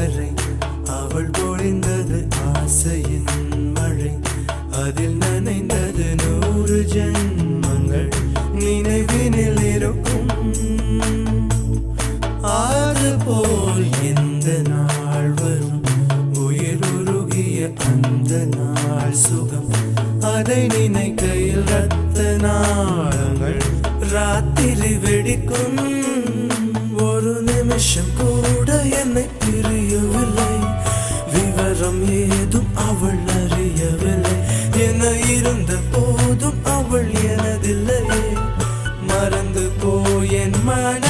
கரை அவள் பொழிந்தது ஆசையின் மழை. அதில் நனைந்தது நூறு ஜென்மங்கள் நினைவினில் இருக்கும். ஆறு போல் எந்த நாள் வரும். உயிர் உருகிய அந்த நாள் சுகம். அதை நினைக்கையில் ரத்த நாளங்கள். ராத்திரி வெடிக்கும். ஒரு நிமிஷம் கூட நேரம் ஏதும் அவள் அறியவில்லை. என இருந்த போதும் அவள் எனதில்லையே. மறந்து போய் மன